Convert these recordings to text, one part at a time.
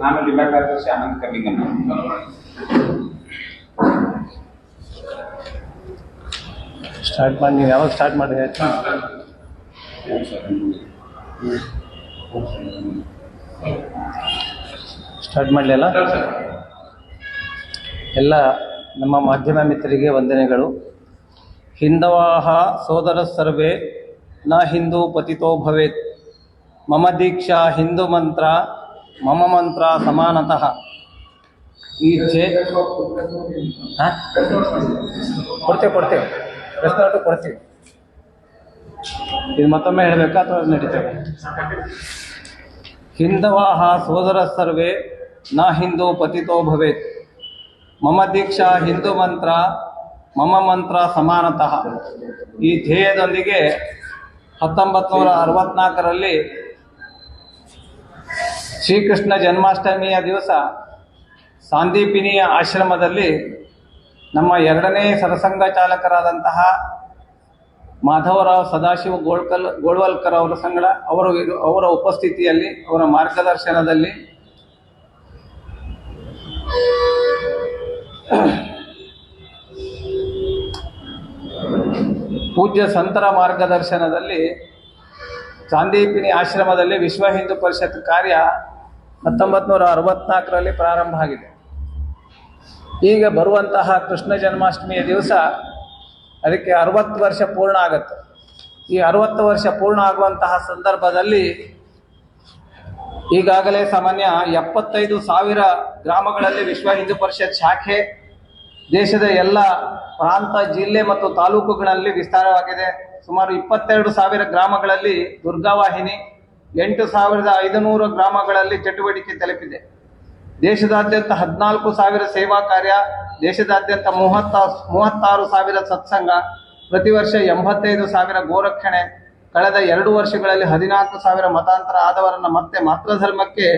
ನಾನು ಜಿಲ್ಲಾ ಕಾರ್ಯದರ್ಶಿ ಕಬ್ಬಿಂಗಮ್ಮ ಸ್ಟಾರ್ಟ್ ಮಾಡಿ, ನೀವು ಯಾವಾಗ ಸ್ಟಾರ್ಟ್ ಮಾಡಿ ಸ್ಟಾರ್ಟ್ ಮಾಡಲಿಲ್ಲ? ಎಲ್ಲ ನಮ್ಮ ಮಾಧ್ಯಮ ಮಿತ್ರರಿಗೆ ವಂದನೆಗಳು. ಹಿಂದವಾಹ ಸೋದರ ಸರ್ವೇ ನ ಹಿಂದೂ ಪತಿತೋ ಭವೇತ್. ಮಮ ದೀಕ್ಷಾ ಹಿಂದೂ ಮಂತ್ರ ಮಮ ಮಂತ್ರ ಸಮಾನತಃ. ಈ ಹಾಂ? ಕೊಡ್ತೇವೆ ಕೊಡ್ತೇವೆ. ರೆಸ್ಟೋರೆಂಟ್ ಕೊಡ್ತೀವಿ. ಇದು ಮತ್ತೊಮ್ಮೆ ಹೇಳಬೇಕಾ ಅಥವಾ ನಡೀತೇವೆ? ಹಿಂದವಾಹ ಸೋದರ ಸರ್ವೇ, ನ ಹಿಂದೂ ಪತಿತೋ ಭವೇತ್. ಮಮ ದೀಕ್ಷಾ ಹಿಂದೂ ಮಂತ್ರ, ಮಮ ಮಂತ್ರ ಸಮಾನತಃ. ಈ ಧ್ಯೇಯದೊಂದಿಗೆ ಹತ್ತೊಂಬತ್ತು ನೂರ ಅರವತ್ನಾಲ್ಕರಲ್ಲಿ ಶ್ರೀಕೃಷ್ಣ ಜನ್ಮಾಷ್ಟಮಿಯ ದಿವಸ ಸಾಂದೀಪಿನಿಯ ಆಶ್ರಮದಲ್ಲಿ ನಮ್ಮ ಎರಡನೇ ಸರಸಂಘ ಚಾಲಕರಾದಂತಹ ಮಾಧವರಾವ್ ಸದಾಶಿವ ಗೋಳ್ಕಲ್ ಗೋಳ್ವಲ್ಕರ್ ಅವರ ಸಂಗಡ ಅವರು ಅವರ ಉಪಸ್ಥಿತಿಯಲ್ಲಿ ಅವರ ಮಾರ್ಗದರ್ಶನದಲ್ಲಿ ಪೂಜ್ಯ ಸಂತರ ಮಾರ್ಗದರ್ಶನದಲ್ಲಿ ಚಾಂದೀಪಿನಿ ಆಶ್ರಮದಲ್ಲಿ ವಿಶ್ವ ಹಿಂದೂ ಪರಿಷತ್ ಕಾರ್ಯ ಹತ್ತೊಂಬತ್ತು ನೂರ ಅರವತ್ನಾಲ್ಕರಲ್ಲಿ ಪ್ರಾರಂಭ ಆಗಿದೆ. ಈಗ ಬರುವಂತಹ ಕೃಷ್ಣ ಜನ್ಮಾಷ್ಟಮಿಯ ದಿವಸ ಅದಕ್ಕೆ ಅರವತ್ತು ವರ್ಷ ಪೂರ್ಣ ಆಗುತ್ತೆ. ಈ ಅರವತ್ತು ವರ್ಷ ಪೂರ್ಣ ಆಗುವಂತಹ ಸಂದರ್ಭದಲ್ಲಿ ಈಗಾಗಲೇ ಸಾಮಾನ್ಯ ಎಪ್ಪತ್ತೈದು ಸಾವಿರ ಗ್ರಾಮಗಳಲ್ಲಿ ವಿಶ್ವ ಹಿಂದೂ ಪರಿಷತ್ ಶಾಖೆ ದೇಶದ ಎಲ್ಲ ಪ್ರಾಂತ, ಜಿಲ್ಲೆ ಮತ್ತು ತಾಲೂಕುಗಳಲ್ಲಿ ವಿಸ್ತಾರವಾಗಿದೆ. ಸುಮಾರು ಇಪ್ಪತ್ತೆರಡು ಸಾವಿರ ಗ್ರಾಮಗಳಲ್ಲಿ ದುರ್ಗಾವಾಹಿನಿ ಎಂಟು ಸಾವಿರದ ಐದುನೂರು ಗ್ರಾಮಗಳಲ್ಲಿ ಚಟುವಟಿಕೆ ತಲುಪಿದೆ. ದೇಶದಾದ್ಯಂತ ಹದಿನಾಲ್ಕು ಸಾವಿರ ಸೇವಾ ಕಾರ್ಯ, ದೇಶದಾದ್ಯಂತ ಮೂವತ್ತ, ಮೂವತ್ತಾರು ಸಾವಿರ ಸತ್ಸಂಗ, ಪ್ರತಿ ವರ್ಷ ಎಂಬತ್ತೈದು ಸಾವಿರ ಗೋರಕ್ಷಣೆ, ಕಳೆದ ಎರಡು ವರ್ಷಗಳಲ್ಲಿ ಹದಿನಾಲ್ಕು ಸಾವಿರ ಮತಾಂತರ ಆದವರನ್ನು ಮತ್ತೆ ಮಾತೃಧರ್ಮಕ್ಕೆ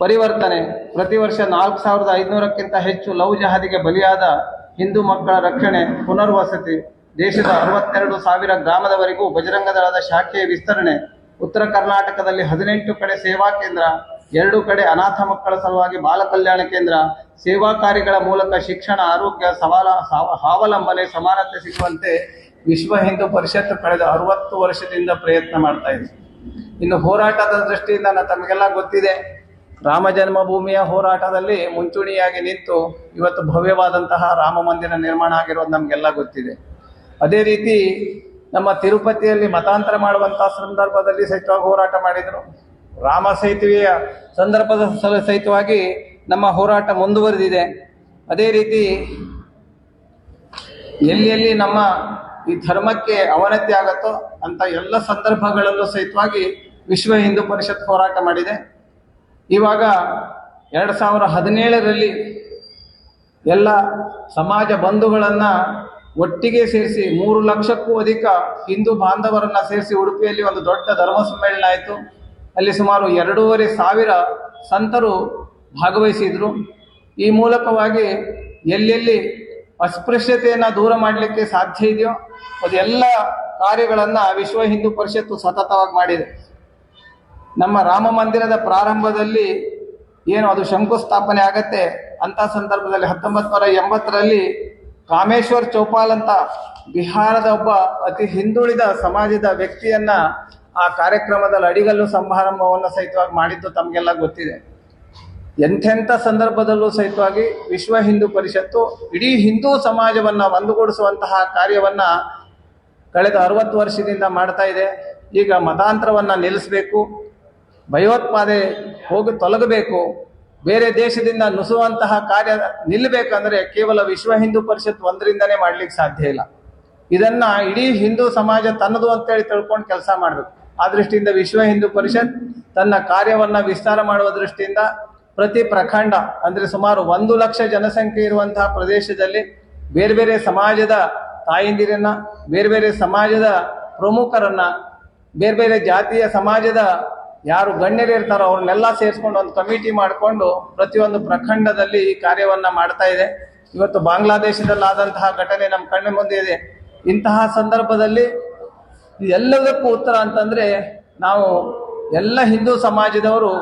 ಪರಿವರ್ತನೆ. ಪ್ರತಿ ವರ್ಷ ನಾಲ್ಕು ಸಾವಿರದ ಐದುನೂರಕ್ಕಿಂತ ಹೆಚ್ಚು ಲವ್ ಜಹಾದಿಗೆ ಬಲಿಯಾದ ಹಿಂದೂ ಮಕ್ಕಳ ರಕ್ಷಣೆ, ಪುನರ್ವಸತಿ, ದೇಶದ ಅರವತ್ತೆರಡು ಸಾವಿರ ಗ್ರಾಮದವರೆಗೂ ಬಜರಂಗದಳದ ಶಾಖೆಯ ವಿಸ್ತರಣೆ ಉತ್ತರ ಕರ್ನಾಟಕದಲ್ಲಿ ಹದಿನೆಂಟು ಕಡೆ ಸೇವಾ ಕೇಂದ್ರ, ಎರಡು ಕಡೆ ಅನಾಥ ಮಕ್ಕಳ ಸಲುವಾಗಿ ಬಾಲ ಕಲ್ಯಾಣ ಕೇಂದ್ರ, ಸೇವಾ ಕಾರ್ಯಗಳ ಮೂಲಕ ಶಿಕ್ಷಣ, ಆರೋಗ್ಯ, ಸವಾಲ ಹಾವಲಂಬನೆ, ಸಮಾನತೆ ಸಿಗುವಂತೆ ವಿಶ್ವ ಹಿಂದೂ ಪರಿಷತ್ ಕಳೆದ ಅರವತ್ತು ವರ್ಷದಿಂದ ಪ್ರಯತ್ನ ಮಾಡ್ತಾ ಇದೆ. ಇನ್ನು ಹೋರಾಟದ ದೃಷ್ಟಿಯಿಂದ ತಮಗೆಲ್ಲ ಗೊತ್ತಿದೆ. ರಾಮ ಜನ್ಮಭೂಮಿಯ ಹೋರಾಟದಲ್ಲಿ ಮುಂಚೂಣಿಯಾಗಿ ನಿಂತು ಇವತ್ತು ಭವ್ಯವಾದಂತಹ ರಾಮ ಮಂದಿರ ನಿರ್ಮಾಣ ಆಗಿರೋದು ನಮಗೆಲ್ಲ ಗೊತ್ತಿದೆ. ಅದೇ ರೀತಿ ನಮ್ಮ ತಿರುಪತಿಯಲ್ಲಿ ಮತಾಂತರ ಮಾಡುವಂತಹ ಸಂದರ್ಭದಲ್ಲಿ ಸಹಿತವಾಗಿ ಹೋರಾಟ ಮಾಡಿದರು. ರಾಮ ಸೇತುವೆಯ ಸಂದರ್ಭದ ಸಹಿತವಾಗಿ ನಮ್ಮ ಹೋರಾಟ ಮುಂದುವರೆದಿದೆ. ಅದೇ ರೀತಿ ಎಲ್ಲಿ ನಮ್ಮ ಈ ಧರ್ಮಕ್ಕೆ ಅವನತಿ ಆಗತ್ತೋ ಅಂತ ಎಲ್ಲ ಸಂದರ್ಭಗಳಲ್ಲೂ ಸಹಿತವಾಗಿ ವಿಶ್ವ ಹಿಂದೂ ಪರಿಷತ್ ಹೋರಾಟ ಮಾಡಿದೆ. ಇವಾಗ ಎರಡು ಸಾವಿರ ಹದಿನೇಳರಲ್ಲಿ ಎಲ್ಲ ಸಮಾಜ ಬಂಧುಗಳನ್ನು ಒಟ್ಟಿಗೆ ಸೇರಿಸಿ ಮೂರು ಲಕ್ಷಕ್ಕೂ ಅಧಿಕ ಹಿಂದೂ ಬಾಂಧವರನ್ನ ಸೇರಿಸಿ ಉಡುಪಿಯಲ್ಲಿ ಒಂದು ದೊಡ್ಡ ಧರ್ಮ ಸಮ್ಮೇಳನ ಆಯಿತು. ಅಲ್ಲಿ ಸುಮಾರು ಎರಡೂವರೆ ಸಾವಿರ ಸಂತರು ಭಾಗವಹಿಸಿದ್ರು. ಈ ಮೂಲಕವಾಗಿ ಎಲ್ಲೆಲ್ಲಿ ಅಸ್ಪೃಶ್ಯತೆಯನ್ನು ದೂರ ಮಾಡಲಿಕ್ಕೆ ಸಾಧ್ಯ ಇದೆಯೋ, ಅದೆಲ್ಲ ಕಾರ್ಯಗಳನ್ನು ವಿಶ್ವ ಹಿಂದೂ ಪರಿಷತ್ತು ಸತತವಾಗಿ ಮಾಡಿದೆ. ನಮ್ಮ ರಾಮ ಮಂದಿರದ ಪ್ರಾರಂಭದಲ್ಲಿ ಏನು ಅದು ಶಂಕುಸ್ಥಾಪನೆ ಆಗತ್ತೆ ಅಂತ ಸಂದರ್ಭದಲ್ಲಿ ಹತ್ತೊಂಬತ್ತು ನೂರ ಎಂಬತ್ತರಲ್ಲಿ ಕಾಮೇಶ್ವರ್ ಚೌಪಾಲ್ ಅಂತ ಬಿಹಾರದ ಒಬ್ಬ ಅತಿ ಹಿಂದುಳಿದ ಸಮಾಜದ ವ್ಯಕ್ತಿಯನ್ನ ಆ ಕಾರ್ಯಕ್ರಮದಲ್ಲಿ ಅಡಿಗಲ್ಲು ಸಮಾರಂಭವನ್ನು ಸಹಿತವಾಗಿ ಮಾಡಿದ್ದು ತಮಗೆಲ್ಲ ಗೊತ್ತಿದೆ. ಎಂಥೆಂಥ ಸಂದರ್ಭದಲ್ಲೂ ಸಹಿತವಾಗಿ ವಿಶ್ವ ಹಿಂದೂ ಪರಿಷತ್ತು ಇಡೀ ಹಿಂದೂ ಸಮಾಜವನ್ನ ಒಂದುಗೂಡಿಸುವಂತಹ ಕಾರ್ಯವನ್ನ ಕಳೆದ ಅರವತ್ತು ವರ್ಷದಿಂದ ಮಾಡ್ತಾ ಇದೆ. ಈಗ ಮತಾಂತರವನ್ನ ನಿಲ್ಲಿಸಬೇಕು, ಭಯೋತ್ಪಾದೆ ಹೋಗಿ ತೊಲಗಬೇಕು ಬೇರೆ ದೇಶದಿಂದ ನುಸುವಂತಹ ಕಾರ್ಯ ನಿಲ್ಲಬೇಕಂದ್ರೆ ಕೇವಲ ವಿಶ್ವ ಹಿಂದೂ ಪರಿಷತ್ ಒಂದರಿಂದನೇ ಮಾಡ್ಲಿಕ್ಕೆ ಸಾಧ್ಯ ಇಲ್ಲ. ಇದನ್ನ ಇಡೀ ಹಿಂದೂ ಸಮಾಜ ತನ್ನದು ಅಂತೇಳಿ ತಿಳ್ಕೊಂಡು ಕೆಲಸ ಮಾಡಬೇಕು. ಆ ದೃಷ್ಟಿಯಿಂದ ವಿಶ್ವ ಹಿಂದೂ ಪರಿಷತ್ ತನ್ನ ಕಾರ್ಯವನ್ನ ವಿಸ್ತಾರ ಮಾಡುವ ದೃಷ್ಟಿಯಿಂದ ಪ್ರತಿ ಪ್ರಖಂಡ, ಅಂದ್ರೆ ಸುಮಾರು ಒಂದು ಲಕ್ಷ ಜನಸಂಖ್ಯೆ ಇರುವಂತಹ ಪ್ರದೇಶದಲ್ಲಿ ಬೇರೆ ಬೇರೆ ಸಮಾಜದ ತಾಯಂದಿರನ್ನ, ಬೇರೆ ಬೇರೆ ಸಮಾಜದ ಪ್ರಮುಖರನ್ನ, ಬೇರೆ ಬೇರೆ ಜಾತಿಯ ಸಮಾಜದ ಯಾರು ಗಣ್ಯರು ಇರ್ತಾರೋ ಅವ್ರನ್ನೆಲ್ಲ ಸೇರಿಸ್ಕೊಂಡು ಒಂದು ಕಮಿಟಿ ಮಾಡಿಕೊಂಡು ಪ್ರತಿಯೊಂದು ಪ್ರಖಂಡದಲ್ಲಿ ಈ ಕಾರ್ಯವನ್ನ ಮಾಡ್ತಾ ಇದೆ. ಇವತ್ತು ಬಾಂಗ್ಲಾದೇಶದಲ್ಲಾದಂತಹ ಘಟನೆ ನಮ್ಮ ಕಣ್ಣ ಮುಂದೆ ಇದೆ. ಇಂತಹ ಸಂದರ್ಭದಲ್ಲಿ ಎಲ್ಲದಕ್ಕೂ ಉತ್ತರ ಅಂತಂದ್ರೆ ನಾವು ಎಲ್ಲ ಹಿಂದೂ ಸಮಾಜದವರು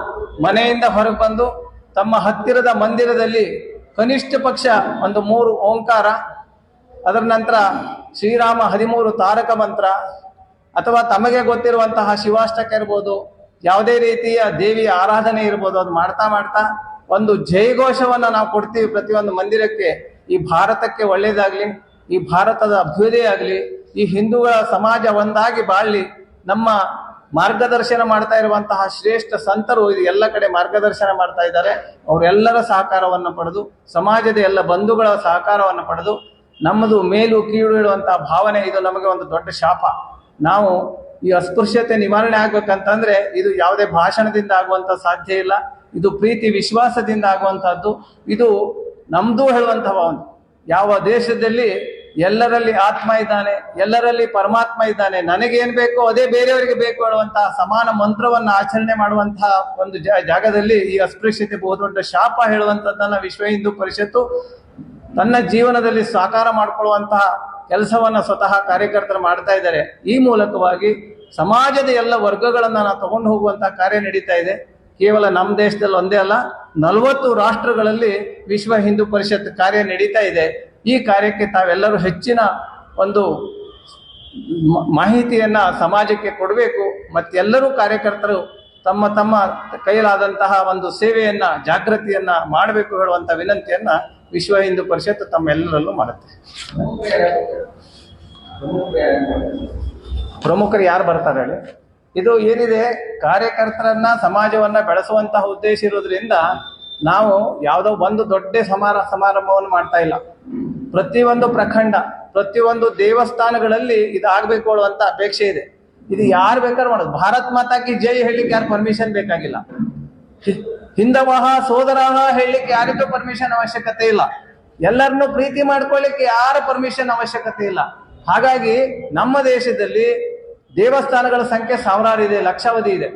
ಮನೆಯಿಂದ ಹೊರಗೆ ಬಂದು ತಮ್ಮ ಹತ್ತಿರದ ಮಂದಿರದಲ್ಲಿ ಕನಿಷ್ಠ ಪಕ್ಷ ಒಂದು ಮೂರು ಓಂಕಾರ, ಅದರ ನಂತರ ಶ್ರೀರಾಮ ಹದಿಮೂರು ತಾರಕ ಮಂತ್ರ ಅಥವಾ ತಮಗೆ ಗೊತ್ತಿರುವಂತಹ ಶಿವಾಷ್ಟಕ ಇರ್ಬೋದು ಯಾವುದೇ ರೀತಿಯ ದೇವಿಯ ಆರಾಧನೆ ಇರ್ಬೋದು, ಅದು ಮಾಡ್ತಾ ಮಾಡ್ತಾ ಒಂದು ಜಯಘೋಷವನ್ನ ನಾವು ಕೊಡ್ತೀವಿ ಪ್ರತಿಯೊಂದು ಮಂದಿರಕ್ಕೆ. ಈ ಭಾರತಕ್ಕೆ ಒಳ್ಳೇದಾಗ್ಲಿ, ಈ ಭಾರತದ ಅಭ್ಯುದಯ ಆಗಲಿ, ಈ ಹಿಂದೂಗಳ ಸಮಾಜ ಒಂದಾಗಿ ಬಾಳ್ಲಿ, ನಮ್ಮ ಮಾರ್ಗದರ್ಶನ ಮಾಡ್ತಾ ಇರುವಂತಹ ಶ್ರೇಷ್ಠ ಸಂತರು ಇದು ಎಲ್ಲ ಕಡೆ ಮಾರ್ಗದರ್ಶನ ಮಾಡ್ತಾ ಇದ್ದಾರೆ. ಅವರೆಲ್ಲರ ಸಹಕಾರವನ್ನು ಪಡೆದು, ಸಮಾಜದ ಎಲ್ಲ ಬಂಧುಗಳ ಸಹಕಾರವನ್ನು ಪಡೆದು, ನಮ್ಮದು ಮೇಲು ಕೀಳು ಇಡುವಂತಹ ಭಾವನೆ, ಇದು ನಮಗೆ ಒಂದು ದೊಡ್ಡ ಶಾಪ. ನಾವು ಈ ಅಸ್ಪೃಶ್ಯತೆ ನಿವಾರಣೆ ಆಗ್ಬೇಕಂತಂದ್ರೆ ಇದು ಯಾವುದೇ ಭಾಷಣದಿಂದ ಆಗುವಂತ ಸಾಧ್ಯ ಇಲ್ಲ. ಇದು ಪ್ರೀತಿ ವಿಶ್ವಾಸದಿಂದ ಆಗುವಂತಹದ್ದು. ಇದು ನಮ್ದು ಹೇಳುವಂತಹ ಭಾವನೆ. ಯಾವ ದೇಶದಲ್ಲಿ ಎಲ್ಲರಲ್ಲಿ ಆತ್ಮ ಇದ್ದಾನೆ, ಎಲ್ಲರಲ್ಲಿ ಪರಮಾತ್ಮ ಇದ್ದಾನೆ, ನನಗೇನ್ ಬೇಕೋ ಅದೇ ಬೇರೆಯವರಿಗೆ ಬೇಕು ಹೇಳುವಂತಹ ಸಮಾನ ಮಂತ್ರವನ್ನ ಆಚರಣೆ ಮಾಡುವಂತಹ ಒಂದು ಜಾಗದಲ್ಲಿ ಈ ಅಸ್ಪೃಶ್ಯತೆ ಬಹುದೊಡ್ಡ ಶಾಪ ಹೇಳುವಂತದ್ದನ್ನ ವಿಶ್ವ ಹಿಂದೂ ಪರಿಷತ್ತು ತನ್ನ ಜೀವನದಲ್ಲಿ ಸಾಕಾರ ಮಾಡಿಕೊಳ್ಳುವಂತಹ ಕೆಲಸವನ್ನ ಸ್ವತಃ ಕಾರ್ಯಕರ್ತರು ಮಾಡ್ತಾ ಇದ್ದಾರೆ. ಈ ಮೂಲಕವಾಗಿ ಸಮಾಜದ ಎಲ್ಲ ವರ್ಗಗಳನ್ನು ನಾವು ತಗೊಂಡು ಹೋಗುವಂತಹ ಕಾರ್ಯ ನಡೀತಾ ಇದೆ. ಕೇವಲ ನಮ್ಮ ದೇಶದಲ್ಲಿ ಒಂದೇ ಅಲ್ಲ, ನಲವತ್ತು ರಾಷ್ಟ್ರಗಳಲ್ಲಿ ವಿಶ್ವ ಹಿಂದೂ ಪರಿಷತ್ ಕಾರ್ಯ ನಡೀತಾ ಇದೆ. ಈ ಕಾರ್ಯಕ್ಕೆ ತಾವೆಲ್ಲರೂ ಹೆಚ್ಚಿನ ಒಂದು ಮಾಹಿತಿಯನ್ನು ಮಾಹಿತಿಯನ್ನ ಸಮಾಜಕ್ಕೆ ಕೊಡಬೇಕು. ಮತ್ತೆಲ್ಲರೂ ಕಾರ್ಯಕರ್ತರು ತಮ್ಮ ತಮ್ಮ ಕೈಲಾದಂತಹ ಒಂದು ಸೇವೆಯನ್ನು, ಜಾಗೃತಿಯನ್ನು ಮಾಡಬೇಕು ಹೇಳುವಂಥ ವಿನಂತಿಯನ್ನ ವಿಶ್ವ ಹಿಂದೂ ಪರಿಷತ್ ತಮ್ಮೆಲ್ಲರಲ್ಲೂ ಮಾಡುತ್ತೆ. ಪ್ರಮುಖರು ಯಾರು ಬರ್ತಾರೆ ಹೇಳಿ? ಇದು ಏನಿದೆ? ಕಾರ್ಯಕರ್ತರನ್ನ, ಸಮಾಜವನ್ನ ಬೆಳೆಸುವಂತಹ ಉದ್ದೇಶ ಇರೋದ್ರಿಂದ ನಾವು ಯಾವುದೋ ಒಂದು ದೊಡ್ಡ ಸಮಾರ, ಸಮಾರಂಭವನ್ನು ಮಾಡ್ತಾ ಇಲ್ಲ. ಪ್ರತಿಯೊಂದು ಪ್ರಖಂಡ, ಪ್ರತಿಯೊಂದು ದೇವಸ್ಥಾನಗಳಲ್ಲಿ ಇದಾಗಬೇಕು ಅಂತ ಅಪೇಕ್ಷೆ ಇದೆ. ಇದು ಯಾರು ಬೇಕಾದ್ರೂ ಮಾಡೋದು. ಭಾರತ್ ಮಾತಾ ಕಿ ಜೈ ಹೇಳಿಕ್ಕೆ ಯಾರು ಪರ್ಮಿಷನ್ ಬೇಕಾಗಿಲ್ಲ. ಹಿಂದವಹ ಸೋದರಹ ಹೇಳಲಿಕ್ಕೆ ಯಾರಿಗೂ ಪರ್ಮಿಷನ್ ಅವಶ್ಯಕತೆ ಇಲ್ಲ. ಎಲ್ಲರನ್ನು ಪ್ರೀತಿ ಮಾಡ್ಕೊಳ್ಳಿಕ್ಕೆ ಯಾರ ಪರ್ಮಿಷನ್ ಅವಶ್ಯಕತೆ ಇಲ್ಲ. ಹಾಗಾಗಿ ನಮ್ಮ ದೇಶದಲ್ಲಿ ದೇವಸ್ಥಾನಗಳ ಸಂಖ್ಯೆ ಸಾವಿರಾರು ಇದೆ, ಲಕ್ಷಾವಧಿ ಇದೆ.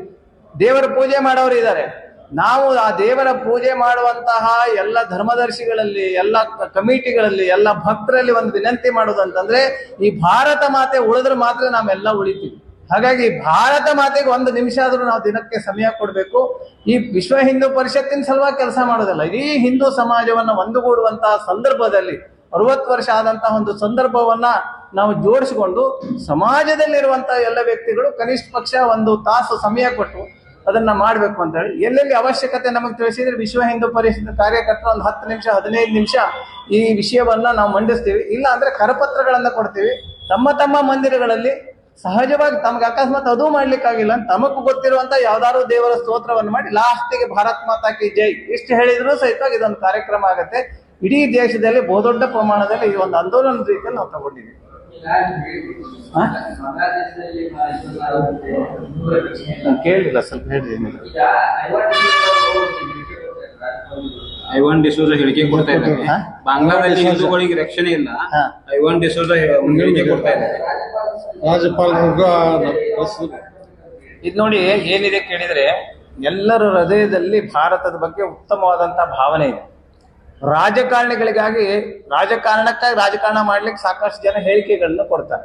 ದೇವರ ಪೂಜೆ ಮಾಡೋರು ಇದ್ದಾರೆ. ನಾವು ಆ ದೇವರ ಪೂಜೆ ಮಾಡುವಂತಹ ಎಲ್ಲ ಧರ್ಮದರ್ಶಿಗಳಲ್ಲಿ, ಎಲ್ಲ ಕಮಿಟಿಗಳಲ್ಲಿ, ಎಲ್ಲ ಭಕ್ತರಲ್ಲಿ ಒಂದು ವಿನಂತಿ ಮಾಡೋದು ಅಂತಂದ್ರೆ ಈ ಭಾರತ ಮಾತೆ ಉಳಿದ್ರೆ ಮಾತ್ರ ನಾವೆಲ್ಲ ಉಳಿತೀವಿ. ಹಾಗಾಗಿ ಭಾರತ ಮಾತೆಗೆ ಒಂದು ನಿಮಿಷ ಆದರೂ ನಾವು ದಿನಕ್ಕೆ ಸಮಯ ಕೊಡಬೇಕು. ಈ ವಿಶ್ವ ಹಿಂದೂ ಪರಿಷತ್ತಿನ ಸಲುವಾಗಿ ಕೆಲಸ ಮಾಡೋದಲ್ಲ, ಇಡೀ ಹಿಂದೂ ಸಮಾಜವನ್ನ ಒಂದುಗೂಡುವಂತಹ ಸಂದರ್ಭದಲ್ಲಿ, ಅರವತ್ತು ವರ್ಷ ಆದಂತಹ ಒಂದು ಸಂದರ್ಭವನ್ನ ನಾವು ಜೋಡಿಸಿಕೊಂಡು ಸಮಾಜದಲ್ಲಿರುವಂತಹ ಎಲ್ಲ ವ್ಯಕ್ತಿಗಳು ಕನಿಷ್ಠ ಪಕ್ಷ ಒಂದು ತಾಸು ಸಮಯ ಕೊಟ್ಟು ಅದನ್ನ ಮಾಡಬೇಕು ಅಂತ ಹೇಳಿ. ಎಲ್ಲೆಲ್ಲಿ ಅವಶ್ಯಕತೆ ನಮಗೆ ತಿಳಿಸಿದ್ರೆ ವಿಶ್ವ ಹಿಂದೂ ಪರಿಷತ್ ಕಾರ್ಯಕರ್ತರು ಒಂದು ಹತ್ತು ನಿಮಿಷ, ಹದಿನೈದು ನಿಮಿಷ ಈ ವಿಷಯವನ್ನ ನಾವು ಮಂಡಿಸ್ತೀವಿ. ಇಲ್ಲ ಅಂದ್ರೆ ಕರಪತ್ರಗಳನ್ನ ಕೊಡ್ತೀವಿ. ತಮ್ಮ ತಮ್ಮ ಮಂದಿರಗಳಲ್ಲಿ ಸಹಜವಾಗಿ ತಮ್ಗೆ ಅಕಸ್ಮಾತ್ ಅದು ಮಾಡ್ಲಿಕ್ಕಾಗಿಲ್ಲ ತಮಗೂ ಗೊತ್ತಿರುವಂತ ಯಾವ್ದಾದ್ರು ದೇವರ ಸ್ತೋತ್ರವನ್ನು ಮಾಡಿ ಲಾಸ್ಟಿಗೆ ಭಾರತ್ ಮಾತಾ ಕಿ ಜೈ. ಇಷ್ಟು ಹೇಳಿದ್ರು ಸಹಿತ ಇದೊಂದು ಕಾರ್ಯಕ್ರಮ ಆಗುತ್ತೆ. ಇಡೀ ದೇಶದಲ್ಲಿ ಬಹುದೊಡ್ಡ ಪ್ರಮಾಣದಲ್ಲಿ ಈ ಒಂದು ಆಂದೋಲನ ರೀತಿಯಲ್ಲಿ ನಾವು ತಗೊಂಡಿದ್ದೀವಿ. ಕೇಳಿಲ್ಲ ಸ್ವಲ್ಪ ಹೇಳ್ರಿ ಐವನ್ ಡಿಸೋಜ ಹೇಳಿಕೆ ಕೊಡ್ತಾ ಇದ್ದಾರೆ. ಬಾಂಗ್ಲಾದೇಶ ಹಿಂದೂಗಳಿಗೆ ರಕ್ಷಣೆ ಇಲ್ಲ. ಐವನ್ ಡಿಸೋಜ ಹೇಳಿಕೆ ಕೊಡ್ತಾ ಇದ್ದಾರೆ. ರಾಜ್ಯಪಾಲರಿಗೂ ಇದು ನೋಡಿ ಏನಿದೆ ಕೇಳಿದ್ರೆ ಎಲ್ಲರ ಹೃದಯದಲ್ಲಿ ಭಾರತದ ಬಗ್ಗೆ ಉತ್ತಮವಾದಂತಹ ಭಾವನೆ ಇದೆ. ರಾಜಕಾರಣಿಗಳಿಗಾಗಿ ರಾಜಕಾರಣಕ್ಕಾಗಿ ರಾಜಕಾರಣ ಮಾಡ್ಲಿಕ್ಕೆ ಸಾಕಷ್ಟು ಜನ ಹೇಳಿಕೆಗಳನ್ನ ಕೊಡ್ತಾರೆ.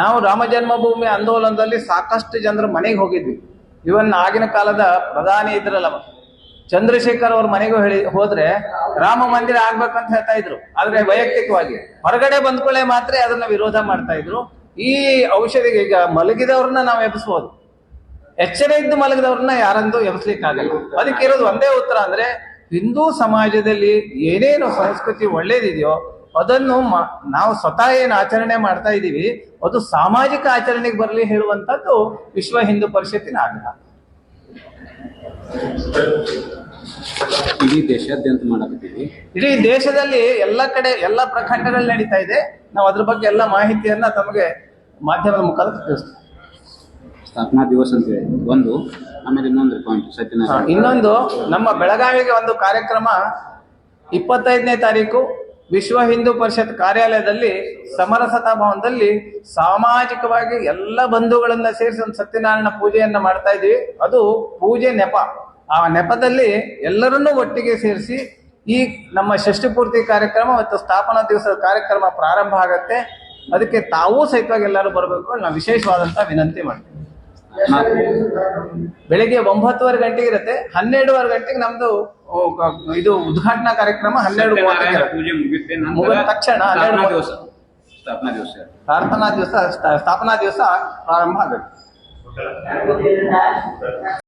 ನಾವು ರಾಮ ಜನ್ಮಭೂಮಿ ಆಂದೋಲನದಲ್ಲಿ ಸಾಕಷ್ಟು ಜನರ ಮನೆಗೆ ಹೋಗಿದ್ವಿ. ಇವನ್ ಆಗಿನ ಕಾಲದ ಪ್ರಧಾನಿ ಇದ್ರಲ್ಲ ಚಂದ್ರಶೇಖರ್ ಅವ್ರ ಮನೆಗೂ ಹೇಳಿ ಹೋದ್ರೆ ರಾಮ ಮಂದಿರ ಆಗ್ಬೇಕಂತ ಹೇಳ್ತಾ ಇದ್ರು. ಆದ್ರೆ ವೈಯಕ್ತಿಕವಾಗಿ ಹೊರಗಡೆ ಬಂದ್ಕೊಳ್ಳೆ ಮಾತ್ರ ಅದನ್ನ ವಿರೋಧ ಮಾಡ್ತಾ ಇದ್ರು. ಈ ಔಷಧಿಗೆ ಈಗ ಮಲಗಿದವ್ರನ್ನ ನಾವು ಎಬ್ಬಿಸ್ಬೋದು ಎಚ್ಚರ ಇದ್ದು ಮಲಗಿದವ್ರನ್ನ ಯಾರಂದು ಎಬ್ಸ್ಲಿಕ್ಕಾಗಲ್ಲ. ಅದಕ್ಕೆ ಇರೋದು ಒಂದೇ ಉತ್ತರ ಅಂದ್ರೆ, ಹಿಂದೂ ಸಮಾಜದಲ್ಲಿ ಏನೇನು ಸಂಸ್ಕೃತಿ ಒಳ್ಳೇದಿದೆಯೋ, ಅದನ್ನು ನಾವು ಸ್ವತಃ ಏನು ಆಚರಣೆ ಮಾಡ್ತಾ ಇದ್ದೀವಿ, ಅದು ಸಾಮಾಜಿಕ ಆಚರಣೆಗೆ ಬರಲಿ ಹೇಳುವಂತದ್ದು ವಿಶ್ವ ಹಿಂದೂ ಪರಿಷತ್ತಿನ ಆಗ್ರಹ. ಇಡೀ ದೇಶಾದ್ಯಂತ ಮಾಡಕತ್ತೀವಿ. ಇಡೀ ದೇಶದಲ್ಲಿ ಎಲ್ಲ ಕಡೆ ಎಲ್ಲ ಪ್ರಖಂಡಗಳಲ್ಲಿ ನಡೀತಾ ಇದೆ. ನಾವು ಅದ್ರ ಬಗ್ಗೆ ಎಲ್ಲ ಮಾಹಿತಿಯನ್ನ ತಮಗೆ ಮಾಧ್ಯಮದ ಮುಖಾಂತರ ತಿಳಿಸ್ತೀವಿ. ಸ್ಥಾಪನಾ ದಿವಸ ಅಂತ ಹೇಳಿ. ಒಂದು ಆಮೇಲೆ ಇನ್ನೊಂದು ಪಾಯಿಂಟ್ ಸತ್ಯನಾರಾಯಣ ಇನ್ನೊಂದು ನಮ್ಮ ಬೆಳಗಾವಿಗೆ ಒಂದು ಕಾರ್ಯಕ್ರಮ ಇಪ್ಪತ್ತೈದನೇ ತಾರೀಕು ವಿಶ್ವ ಹಿಂದೂ ಪರಿಷತ್ ಕಾರ್ಯಾಲಯದಲ್ಲಿ ಸಮರಸತಾ ಭವನದಲ್ಲಿ ಸಾಮಾಜಿಕವಾಗಿ ಎಲ್ಲ ಬಂಧುಗಳನ್ನ ಸೇರಿಸಿ ಒಂದು ಸತ್ಯನಾರಾಯಣ ಪೂಜೆಯನ್ನ ಮಾಡ್ತಾ ಇದೀವಿ ಅದು ಪೂಜೆ ನೆಪ. ಆ ನೆಪದಲ್ಲಿ ಎಲ್ಲರನ್ನೂ ಒಟ್ಟಿಗೆ ಸೇರಿಸಿ ಈ ನಮ್ಮ ಷಷ್ಠಿ ಪೂರ್ತಿ ಕಾರ್ಯಕ್ರಮ ಮತ್ತು ಸ್ಥಾಪನಾ ದಿವಸದ ಕಾರ್ಯಕ್ರಮ ಪ್ರಾರಂಭ ಆಗತ್ತೆ. ಅದಕ್ಕೆ ತಾವೂ ಸಹಿತವಾಗಿ ಎಲ್ಲರೂ ಬರಬೇಕು ನಾವು ವಿಶೇಷವಾದಂತಹ ವಿನಂತಿ ಮಾಡ್ತೀವಿ. ಬೆಳಿಗ್ಗೆ ಒಂಬತ್ತುವರೆ ಗಂಟೆಗೆ ಇರುತ್ತೆ. ಹನ್ನೆರಡುವರೆ ಗಂಟೆಗೆ ನಮ್ದು ಇದು ಉದ್ಘಾಟನಾ ಕಾರ್ಯಕ್ರಮ ಹನ್ನೆರಡು ಮುಗಿದ ತಕ್ಷಣ ಹನ್ನೆರಡು ದಿವಸ ಸ್ಥಾಪನಾ ದಿವಸ ಪ್ರಾರ್ಥನಾ ದಿವಸ ಸ್ಥಾಪನಾ ದಿವಸ ಪ್ರಾರಂಭ ಆಗುತ್ತೆ.